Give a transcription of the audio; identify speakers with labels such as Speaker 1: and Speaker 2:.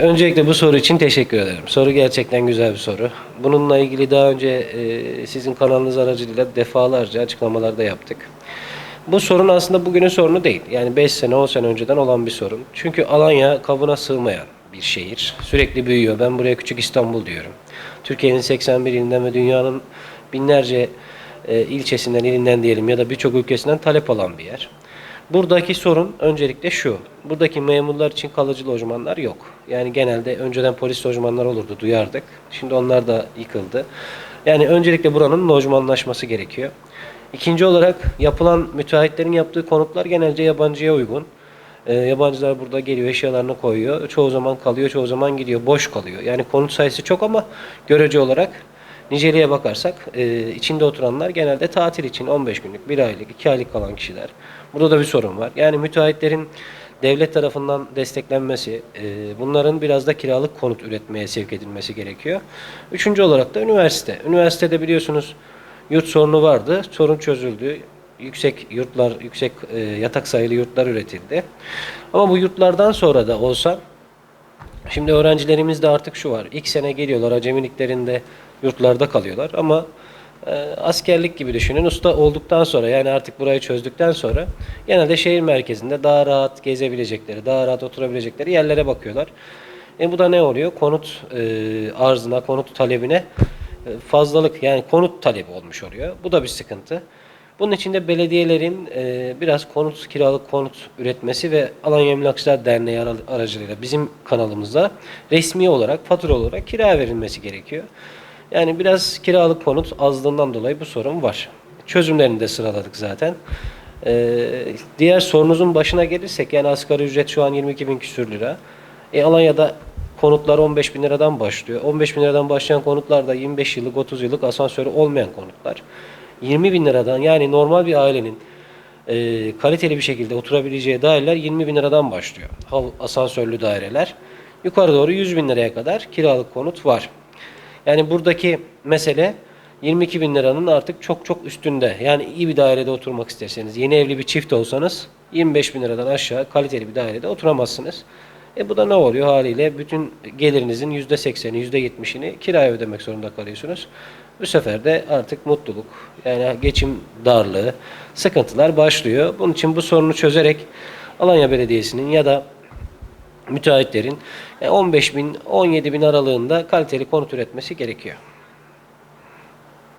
Speaker 1: Öncelikle bu soru için teşekkür ederim. Soru gerçekten güzel bir soru. Bununla ilgili daha önce e, sizin kanalınız aracılığıyla defalarca açıklamalarda yaptık. Bu sorun aslında bugünün sorunu değil. Yani 5 sene 10 sene önceden olan bir sorun. Çünkü Alanya kabına sığmayan bir şehir. Sürekli büyüyor. Ben buraya küçük İstanbul diyorum. Türkiye'nin 81 ilinden ve dünyanın binlerce e, ilçesinden, ilinden diyelim ya da birçok ülkesinden talep alan bir yer. Buradaki sorun öncelikle şu. Buradaki memurlar için kalıcı lojmanlar yok. Yani genelde önceden polis lojmanları olurdu, duyardık. Şimdi onlar da yıkıldı. Yani öncelikle buranın lojmanlaşması gerekiyor. İkinci olarak yapılan müteahhitlerin yaptığı konutlar genelde yabancıya uygun. Ee, yabancılar burada geliyor, eşyalarını koyuyor. Çoğu zaman kalıyor, çoğu zaman gidiyor. Boş kalıyor. Yani konut sayısı çok ama görece olarak niceliğe bakarsak e, içinde oturanlar genelde tatil için 15 günlük, 1 aylık, 2 aylık kalan kişiler. Burada da bir sorun var. Yani müteahhitlerin devlet tarafından desteklenmesi, e, bunların biraz da kiralık konut üretmeye sevk edilmesi gerekiyor. Üçüncü olarak da üniversite. Üniversitede biliyorsunuz yurt sorunu vardı. Sorun çözüldü. Yüksek yurtlar, yüksek e, yatak sayılı yurtlar üretildi. Ama bu yurtlardan sonra da olsa Şimdi öğrencilerimizde artık şu var. İlk sene geliyorlar acemiliklerinde yurtlarda kalıyorlar ama e, askerlik gibi düşünün. Usta olduktan sonra yani artık burayı çözdükten sonra genelde şehir merkezinde daha rahat gezebilecekleri, daha rahat oturabilecekleri yerlere bakıyorlar. E bu da ne oluyor? Konut e, arzına, konut talebine e, fazlalık yani konut talebi olmuş oluyor. Bu da bir sıkıntı. Bunun için de belediyelerin e, biraz konut kiralık konut üretmesi ve Alanya Emlakçılar Derneği ara- aracılığıyla bizim kanalımızda resmi olarak fatura olarak kira verilmesi gerekiyor. Yani biraz kiralık konut azlığından dolayı bu sorun var. Çözümlerini de sıraladık zaten. E, diğer sorunuzun başına gelirsek yani asgari ücret şu an 22 bin küsür lira. E, Alanya'da konutlar 15 bin liradan başlıyor. 15 bin liradan başlayan konutlar da 25 yıllık 30 yıllık asansörü olmayan konutlar. 20 bin liradan yani normal bir ailenin e, kaliteli bir şekilde oturabileceği daireler 20 bin liradan başlıyor. Asansörlü daireler. Yukarı doğru 100 bin liraya kadar kiralık konut var. Yani buradaki mesele 22 bin liranın artık çok çok üstünde. Yani iyi bir dairede oturmak isterseniz, yeni evli bir çift olsanız 25 bin liradan aşağı kaliteli bir dairede oturamazsınız. E bu da ne oluyor haliyle? Bütün gelirinizin %80'i, %70'ini kiraya ödemek zorunda kalıyorsunuz. Bu sefer de artık mutluluk, yani geçim darlığı, sıkıntılar başlıyor. Bunun için bu sorunu çözerek Alanya Belediyesi'nin ya da müteahhitlerin 15 bin 17 bin aralığında kaliteli konut üretmesi gerekiyor.